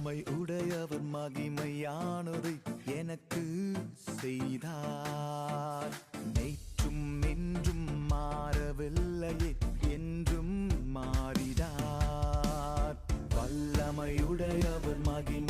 இயலாமை உடையவர் மகிமையானதை எனக்கு செய்தார். நேற்றும் என்றும் மாறவில்லையே என்றும் மாறிடார் வல்லமையுடையவர் மகிமை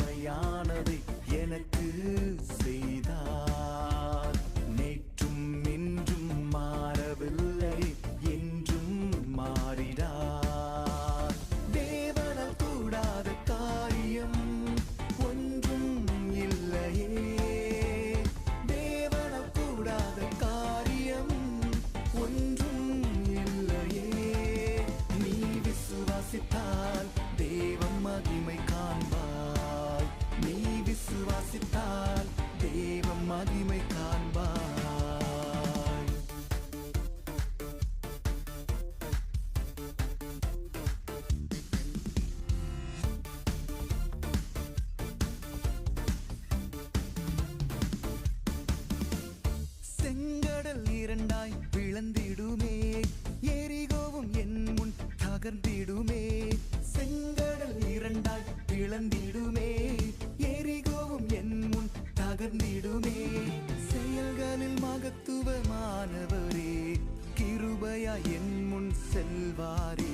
இரண்டாய் விழந்திடுமே எரிகோவும் என் முன் தகர்ந்திடுமே. செங்கடல் இரண்டாய் விழந்திடுமே எரிகோவும் என் முன் தகர்ந்திடுமே. செயல்களில் மகத்துவமானவரே. கிருபையா என் முன் செல்வாரே.